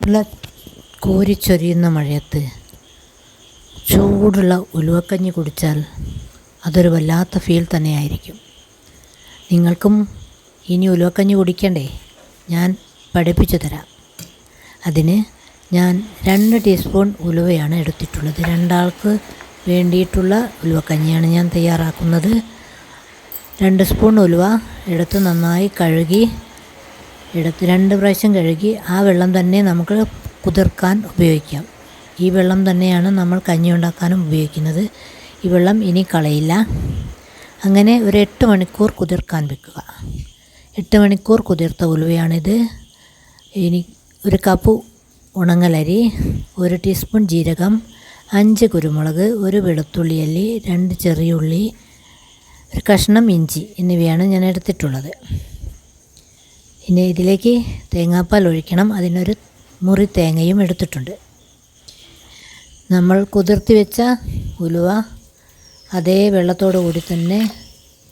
നല്ല കോരിച്ചൊരിയുന്ന മഴയത്ത് ചൂടുള്ള ഉലുവക്കഞ്ഞി കുടിച്ചാൽ അതൊരു വല്ലാത്ത ഫീൽ തന്നെയായിരിക്കും. നിങ്ങൾക്കും ഇനി ഉലുവക്കഞ്ഞി കുടിക്കണ്ടേ? ഞാൻ പഠിപ്പിച്ചു തരാം. അതിന് ഞാൻ രണ്ട് ടീസ്പൂൺ ഉലുവയാണ് എടുത്തിട്ടുള്ളത്. രണ്ടാൾക്ക് വേണ്ടിയിട്ടുള്ള ഉലുവക്കഞ്ഞിയാണ് ഞാൻ തയ്യാറാക്കുന്നത്. രണ്ട് സ്പൂൺ ഉലുവ എടുത്ത് നന്നായി കഴുകി എടുത്ത് രണ്ട് പ്രാവശ്യം കഴുകി ആ വെള്ളം തന്നെ നമുക്ക് കുതിർക്കാൻ ഉപയോഗിക്കാം. ഈ വെള്ളം തന്നെയാണ് നമ്മൾ കഞ്ഞി ഉണ്ടാക്കാനും ഉപയോഗിക്കുന്നത്. ഈ വെള്ളം ഇനി കളയില്ല. അങ്ങനെ ഒരു എട്ട് മണിക്കൂർ കുതിർക്കാൻ വെക്കുക. എട്ട് മണിക്കൂർ കുതിർത്ത ഉലുവയാണിത്. ഇനി ഒരു കപ്പ് ഉണങ്ങലരി ഒരു ടീസ്പൂൺ ജീരകം അഞ്ച് കുരുമുളക് ഒരു വെളുത്തുള്ളി അല്ലി രണ്ട് ചെറിയ ഉള്ളി ഒരു കഷ്ണം ഇഞ്ചി എന്നിവയാണ് ഞാൻ എടുത്തിട്ടുള്ളത്. ഇനി ഇതിലേക്ക് തേങ്ങാപ്പാൽ ഒഴിക്കണം. അതിനൊരു മുറി തേങ്ങയും എടുത്തിട്ടുണ്ട്. നമ്മൾ കുതിർത്തി വെച്ച ഉലുവ അതേ വെള്ളത്തോടു കൂടി തന്നെ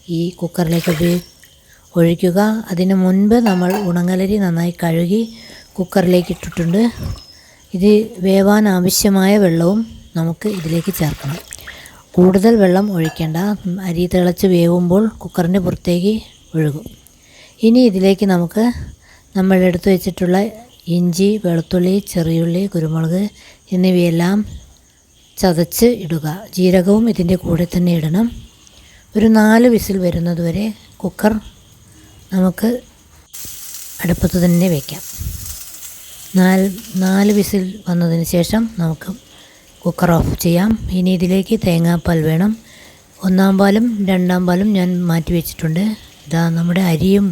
ഈ കുക്കറിലേക്ക് ഒഴിക്കുക. അതിന് മുൻപ് നമ്മൾ ഉണങ്ങലരി നന്നായി കഴുകി കുക്കറിലേക്ക് ഇട്ടിട്ടുണ്ട്. ഇത് വേവാൻ ആവശ്യമായ വെള്ളവും നമുക്ക് ഇതിലേക്ക് ചേർക്കണം. കൂടുതൽ വെള്ളം ഒഴിക്കേണ്ട. അരി തിളച്ച് വേവുമ്പോൾ കുക്കറിന്റെ പുറത്തേക്ക് ഒഴുകും. ഇനി ഇതിലേക്ക് നമുക്ക് നമ്മൾ എടുത്തു വെച്ചിട്ടുള്ള ഇഞ്ചി വെളുത്തുള്ളി ചെറിയുള്ളി കുരുമുളക് എന്നിവയെല്ലാം ചതച്ച് ഇടുക. ജീരകവും ഇതിന്റെ കൂടെ തന്നെ ഇടണം. ഒരു നാല് വിസിൽ വരുന്നതുവരെ കുക്കർ നമുക്ക് അടുപ്പത്ത് തന്നെ വയ്ക്കാം നാല് നാല് വിസിൽ വന്നതിന് ശേഷം നമുക്ക് കുക്കർ ഓഫ് ചെയ്യാം. ഇനി ഇതിലേക്ക് തേങ്ങാപ്പാൽ വേണം. ഒന്നാം പാലും രണ്ടാം പാലും ഞാൻ മാറ്റി വെച്ചിട്ടുണ്ട്. ഇതാ നമ്മുടെ അരിയും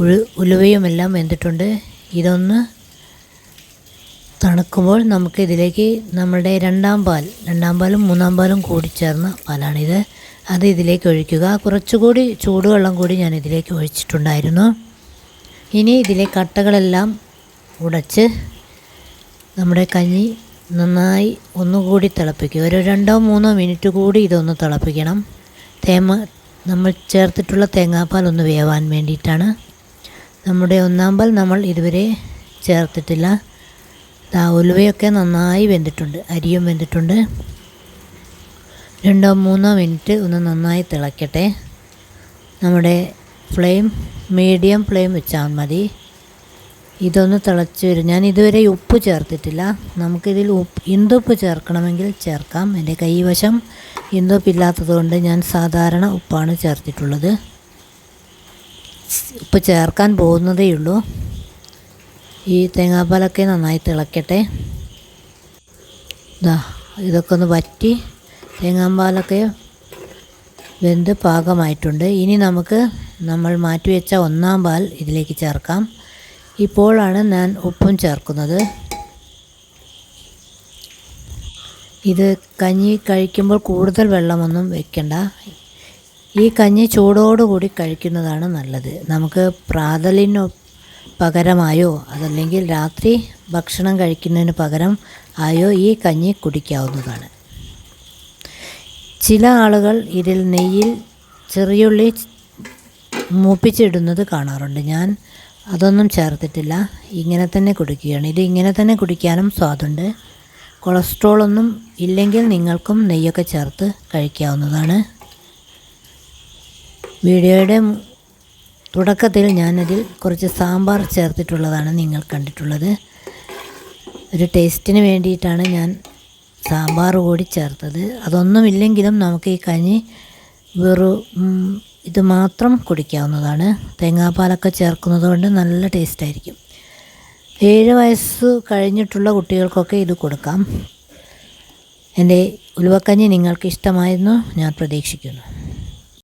ഉഴു ഉലുവയും എല്ലാം വെന്തിട്ടുണ്ട്. ഇതൊന്ന് തണുക്കുമ്പോൾ നമുക്ക് ഇതിലേക്ക് നമ്മുടെ രണ്ടാം പാൽ രണ്ടാം പാലും മൂന്നാം പാലും കൂടി ചേർന്ന പാലാണിത്. അത് ഇതിലേക്ക് ഒഴിക്കുക. കുറച്ചുകൂടി ചൂടുവെള്ളം കൂടി ഞാൻ ഇതിലേക്ക് ഒഴിച്ചിട്ടുണ്ടായിരുന്നു. ഇനി ഇതിലെ കട്ടകളെല്ലാം ഉടച്ച് നമ്മുടെ കഞ്ഞി നന്നായി ഒന്നുകൂടി തിളപ്പിക്കുക. ഒരു രണ്ടോ മൂന്നോ മിനിറ്റ് കൂടി ഇതൊന്ന് തിളപ്പിക്കണം. തേങ്ങ നമ്മൾ ചേർത്തിട്ടുള്ള തേങ്ങാപ്പാൽ ഒന്ന് വേവാൻ വേണ്ടിയിട്ടാണ്. നമ്മുടെ ഒന്നാം പാൽ നമ്മൾ ഇതുവരെ ചേർത്തിട്ടില്ല. ദാ ഉലുവയൊക്കെ നന്നായി വെന്തിട്ടുണ്ട്. അരിയും വെന്തിട്ടുണ്ട്. രണ്ടോ മൂന്നോ മിനിറ്റ് ഒന്ന് നന്നായി തിളയ്ക്കട്ടെ നമ്മുടെ ഫ്ലെയിം മീഡിയം ഫ്ലെയിം വെച്ചാൽ മതി. ഇതൊന്ന് തിളച്ച് വരും. ഞാൻ ഇതുവരെ ഉപ്പ് ചേർത്തിട്ടില്ല. നമുക്കിതിൽ ഉപ്പ് ഇന്തുപ്പ് ചേർക്കണമെങ്കിൽ ചേർക്കാം. എന്റെ കൈവശം ഇന്തുപ്പില്ലാത്തത് കൊണ്ട് ഞാൻ സാധാരണ ഉപ്പാണ് ചേർത്തിട്ടുള്ളത്. ഉപ്പ് ചേർക്കാൻ പോകുന്നതേ ഉള്ളൂ. ഈ തേങ്ങാപ്പാലൊക്കെ നന്നായി തിളക്കട്ടെ. ഇതാ ഇതൊക്കെ ഒന്ന് വറ്റി തേങ്ങാപ്പാലൊക്കെ വെന്ത് പാകമായിട്ടുണ്ട്. ഇനി നമുക്ക് നമ്മൾ മാറ്റിവെച്ച ഒന്നാം പാൽ ഇതിലേക്ക് ചേർക്കാം. ഇപ്പോഴാണ് ഞാൻ ഉപ്പും ചേർക്കുന്നത്. ഇത് കഞ്ഞി കഴിക്കുമ്പോൾ കൂടുതൽ വെള്ളമൊന്നും വെക്കണ്ട. ഈ കഞ്ഞി ചൂടോടുകൂടി കഴിക്കുന്നതാണ് നല്ലത്. നമുക്ക് പ്രാതലിന് പകരമായോ അതല്ലെങ്കിൽ രാത്രി ഭക്ഷണം കഴിക്കുന്നതിന് പകരം ആയോ ഈ കഞ്ഞി കുടിക്കാവുന്നതാണ്. ചില ആളുകൾ ഇതിൽ നെയ്യിൽ ചെറിയുള്ളി മൂപ്പിച്ചിടുന്നത് കാണാറുണ്ട്. ഞാൻ അതൊന്നും ചേർത്തിട്ടില്ല. ഇങ്ങനെ തന്നെ കുടിക്കുകയാണ്. ഇത് ഇങ്ങനെ തന്നെ കുടിക്കാനും സ്വാദുണ്ട്. കൊളസ്ട്രോളൊന്നും ഇല്ലെങ്കിൽ നിങ്ങൾക്കും നെയ്യൊക്കെ ചേർത്ത് കഴിക്കാവുന്നതാണ്. വീഡിയോയുടെ തുടക്കത്തിൽ ഞാനതിൽ കുറച്ച് സാമ്പാർ ചേർത്തിട്ടുള്ളതാണ് നിങ്ങൾ കണ്ടിട്ടുള്ളത്. ഒരു ടേസ്റ്റിന് വേണ്ടിയിട്ടാണ് ഞാൻ സാമ്പാർ കൂടി ചേർത്തത്. അതൊന്നുമില്ലെങ്കിലും നമുക്ക് ഈ കഞ്ഞി വെറും ഇത് മാത്രം കുടിക്കാവുന്നതാണ്. തേങ്ങാപ്പാലൊക്കെ ചേർക്കുന്നത് കൊണ്ട് നല്ല ടേസ്റ്റായിരിക്കും. ഏഴ് വയസ്സ് കഴിഞ്ഞിട്ടുള്ള കുട്ടികൾക്കൊക്കെ ഇത് കൊടുക്കാം. എന്റെ ഉലുവക്കഞ്ഞി നിങ്ങൾക്ക് ഇഷ്ടമായിരുന്നു ഞാൻ പ്രതീക്ഷിക്കുന്നു.